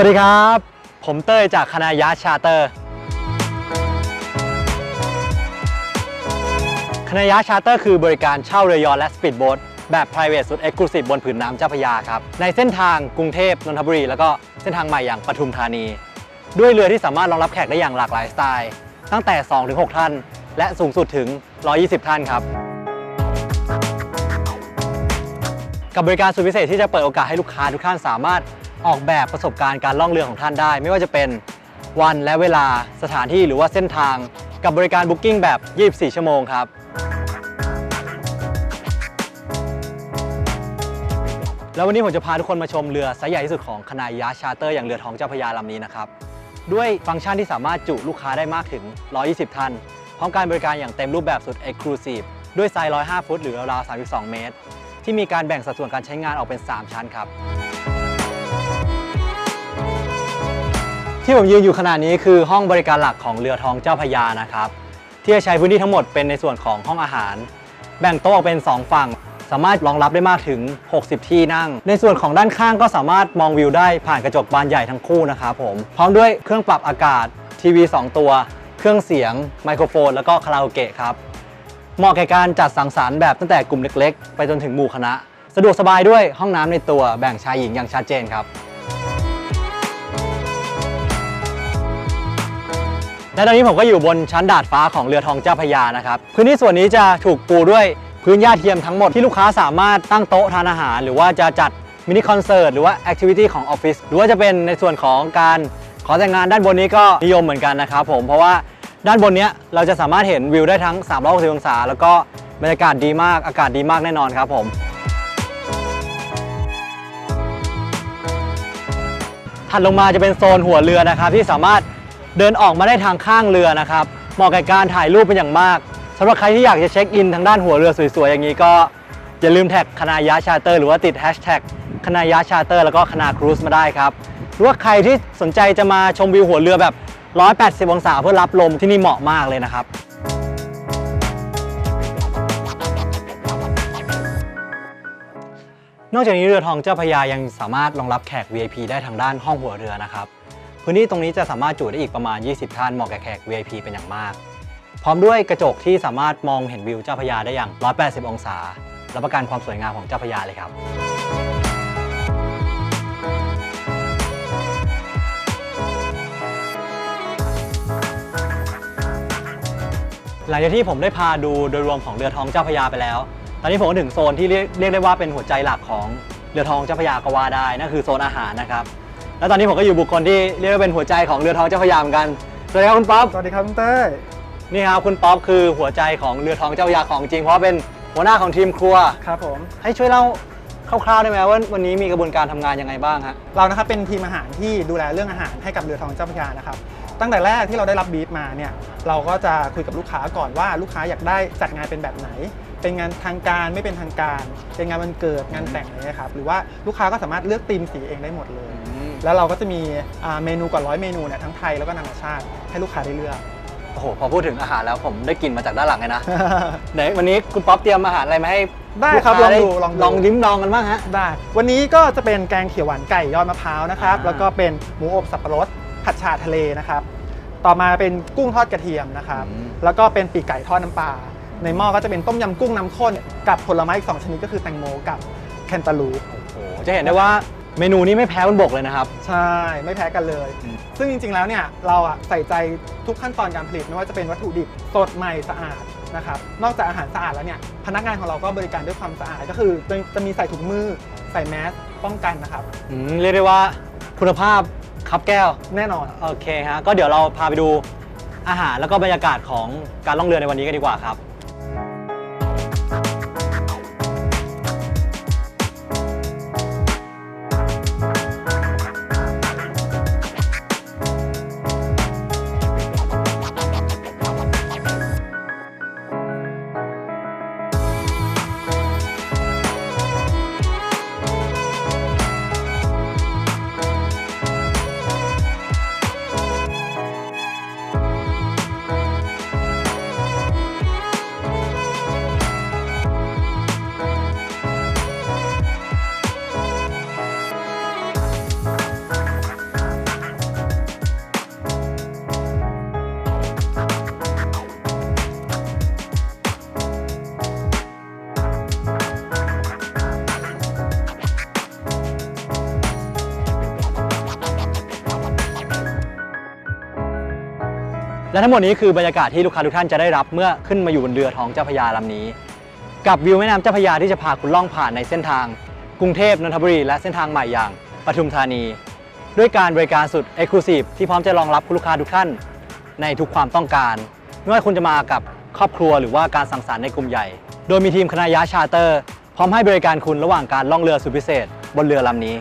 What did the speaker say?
วัสดีครับ ผมเต้ยจากคณะยะชาเตอร์ คณะยะชาเตอร์คือบริการเช่าเรือยอชและสปีดโบ๊ทแบบ private สุด exclusive บนผืนน้ำเจ้าพระยาครับ ในเส้นทางกรุงเทพนนทบุรี แล้วก็เส้นทางใหม่อย่างปทุมธานี ด้วยเรือที่สามารถรองรับแขกได้อย่างหลากหลายสไตล์ ตั้งแต่ 2-6 ท่าน และสูงสุดถึง 120 ท่านครับ กับบริการสุดพิเศษที่จะเปิดโอกาสให้ลูกค้าทุกท่านสามารถ ออกแบบประสบการณ์การล่องเรือของท่านได้ ไม่ว่าจะเป็นวันและเวลาสถานที่หรือว่าเส้นทางกับบริการบุ๊กิ้งแบบ 24 ชั่วโมงครับ แล้ววันนี้ผมจะพาทุกคนมาชมเรือไซส์ใหญ่ที่สุดของคณะยาชาเตอร์อย่างเรือท้องเจ้าพระยาลำนี้นะครับ ด้วยฟังก์ชันที่สามารถจุลูกค้าได้มากถึง 120 ท่าน พร้อมการบริการอย่างเต็มรูปแบบสุด Exclusive ด้วยไซส์ 105 ฟุต หรือราวๆ 32 เมตร ที่มีการแบ่งสัดส่วนการใช้งานออกเป็น 3 ชั้นครับ ที่ผมยืนอยู่ขณะนี้คือห้องบริการหลักของเรือทองเจ้าพระยานะครับ ที่จะใช้พื้นที่ทั้งหมดเป็นในส่วนของห้องอาหาร แบ่งโต๊ะออกเป็น 2 ฝั่ง สามารถรองรับได้มากถึง 60 ที่นั่ง ในส่วนของด้านข้างก็สามารถมองวิวได้ผ่านกระจกบานใหญ่ทั้งคู่นะครับผมพร้อมด้วยเครื่องปรับอากาศทีวี 2 ตัว เครื่องเสียง ไมโครโฟน แล้วก็คาราโอเกะครับเหมาะแก่การจัดสังสรรค์แบบตั้งแต่กลุ่มเล็ก ๆ ไปจนถึงหมู่คณะ สะดวกสบายด้วยห้องน้ำในตัวแบ่งชายหญิงอย่างชัดเจนครับ และตอนนี้ผมก็อยู่บนชั้นดาดฟ้าของเรือทองเจ้าพระยานะครับพื้นที่ส่วนนี้จะถูกปูด้วยพื้นหญ้าเทียมทั้งหมดที่ลูกค้าสามารถตั้งโต๊ะทานอาหาร หรือว่าจะจัดมินิคอนเสิร์ตหรือว่าแอคทิวิตี้ของออฟฟิศหรือว่าจะเป็นในส่วนของการขอแต่งงานด้านบนนี้ก็นิยมเหมือนกันนะครับผมเพราะว่าด้านบนเนี้ยเราจะสามารถเห็นวิวได้ทั้ง 360 องศา แล้วก็บรรยากาศดีมากอากาศดีมากแน่นอนครับผมถัดลงมาจะเป็นโซนหัวเรือนะครับที่สามารถ เดินออกมาได้ทางข้างเรือนะครับเหมาะกับการถ่ายรูปเป็นอย่างมากสำหรับใครที่อยากจะเช็คอินทางด้านหัวเรือสวยๆ อย่างนี้ก็อย่าลืมแท็กคณะยะชาเตอร์หรือว่าติดแฮชแท็กคณะยะชาเตอร์แล้วก็คณะครูซมาได้ครับหรือว่าใครที่สนใจจะมาชมวิวหัวเรือแบบ 180 องศาเพื่อรับลมที่นี่เหมาะมากเลยนะครับนอกจากนี้เรือทองเจ้าพยายังสามารถรองรับแขก VIP ได้ทางด้านห้องหัวเรือนะครับ พื้นที่ตรงนี้จะสามารถจุได้อีกประมาณ 20 ท่านเหมาะแก่แขก VIP เป็นอย่างมาก พร้อมด้วยกระจกที่สามารถมองเห็นวิวเจ้าพระยาได้อย่าง 180 องศารับประกันความสวยงามของเจ้าพระยาเลยครับหลังจากที่ผมได้พาดูโดยรวมของเรือทองเจ้าพยาไปแล้ว ตอนนี้ผมก็ถึงโซนที่เรียกได้ว่าเป็นหัวใจหลักของเรือทองเจ้าพยาก็ว่าได้ นั่นคือโซนอาหารนะครับ แล้วตอนนี้ผมก็อยู่บุคคลที่เรียกว่าเป็นหัวใจของเรือทองเจ้าพระยาเหมือนกันสวัสดีครับคุณป๊อป สวัสดีครับคุณเต้ยนี่ครับคุณป๊อปคือหัวใจของเรือทองเจ้าพระยาของจริง เพราะเป็นหัวหน้าของทีมครัว ครับผม ให้ช่วยเล่าคร่าวๆได้ไหมว่าวันนี้มีกระบวนการทำงานยังไงบ้างฮะเรานะครับเป็นทีมอาหารที่ดูแลเรื่องอาหารให้กับเรือทองเจ้าพระยานะครับตั้งแต่แรกที่เราได้รับบีฟมาเนี่ยเราก็จะคุยกับลูกค้าก่อนว่าลูกค้าอยากได้จัดงานเป็นแบบไหน เป็นงานทางการไม่เป็นทางการ เป็นงานวันเกิดงานแต่งอะไรนะครับหรือว่าลูกค้าก็สามารถเลือกธีมสีเองได้หมดเลย แล้วเราก็จะมีอ่าเมนูกว่าร้อยเมนูเนี่ยทั้งไทยแล้วก็นานาชาติให้ลูกค้าได้เลือกโอ้โหพอพูดถึงอาหารแล้วผมได้กลิ่นมาจากด้านหลังเลยนะ ไหนวันนี้คุณป๊อปเตรียมอาหารอะไรมาให้ได้ครับลูกาลองดูลองดูลองลิ้มลองกันบ้างฮะได้ วันนี้ก็จะเป็นแกงเขียวหวานไก่ยอดมะพร้าวนะครับอ่าแล้วก็เป็นหมูอบสับปะรดผัดฉ่าทะเลนะครับ ต่อมาเป็นกุ้งทอดกระเทียมนะครับแล้วก็เป็นปีกไก่ทอดน้ำปลาในหม้อก็จะเป็นต้มยำกุ้งน้ำข้นกับผลไม้อีก2ชนิดก็คือแตงโมกับแคนตาลูปโอ้โหจะเห็นได้ว่า เมนูนี้ไม่แพ้บนบกเลยนะครับ ใช่ ไม่แพ้กันเลย อืม ซึ่งจริง ๆ แล้วเนี่ยเราอะใส่ใจทุกขั้นตอนการผลิตไม่ว่าจะเป็นวัตถุดิบสดใหม่สะอาดนะครับนอกจากอาหารสะอาดแล้วเนี่ยพนักงานของเราก็บริการด้วยความสะอาดก็คือจะจะมีใส่ถุงมือใส่แมสป้องกันนะครับอืมเรียกได้ว่าคุณภาพครับแก้ว แน่นอน โอเคฮะ ก็เดี๋ยวเราพาไปดูอาหารแล้วก็บรรยากาศของการล่องเรือในวันนี้กันดีกว่าครับ และทั้งหมดนี้คือบรรยากาศที่ลูกค้าทุกท่านจะได้รับเมื่อขึ้นมาอยู่บนเรือท้องเจ้าพระยาลำนี้ กับวิวแม่น้ำเจ้าพระยาที่จะพาคุณล่องผ่านในเส้นทาง กรุงเทพนนทบุรีและเส้นทางใหม่อย่างปทุมธานี ด้วยการบริการสุด e x c l u s i v e ที่พร้อมจะรองรับคุณลูกค้าทุกท่าน ในทุกความต้องการ ไม่ว่าคุณจะมากับครอบครัวหรือว่าการสังสรรค์ในกลุ่มใหญ่ โดยมีทีมคณะยะชาเตอร์ พร้อมให้บริการคุณระหว่างการล่องเรือสุดพิเศษ บนเรือลำนี้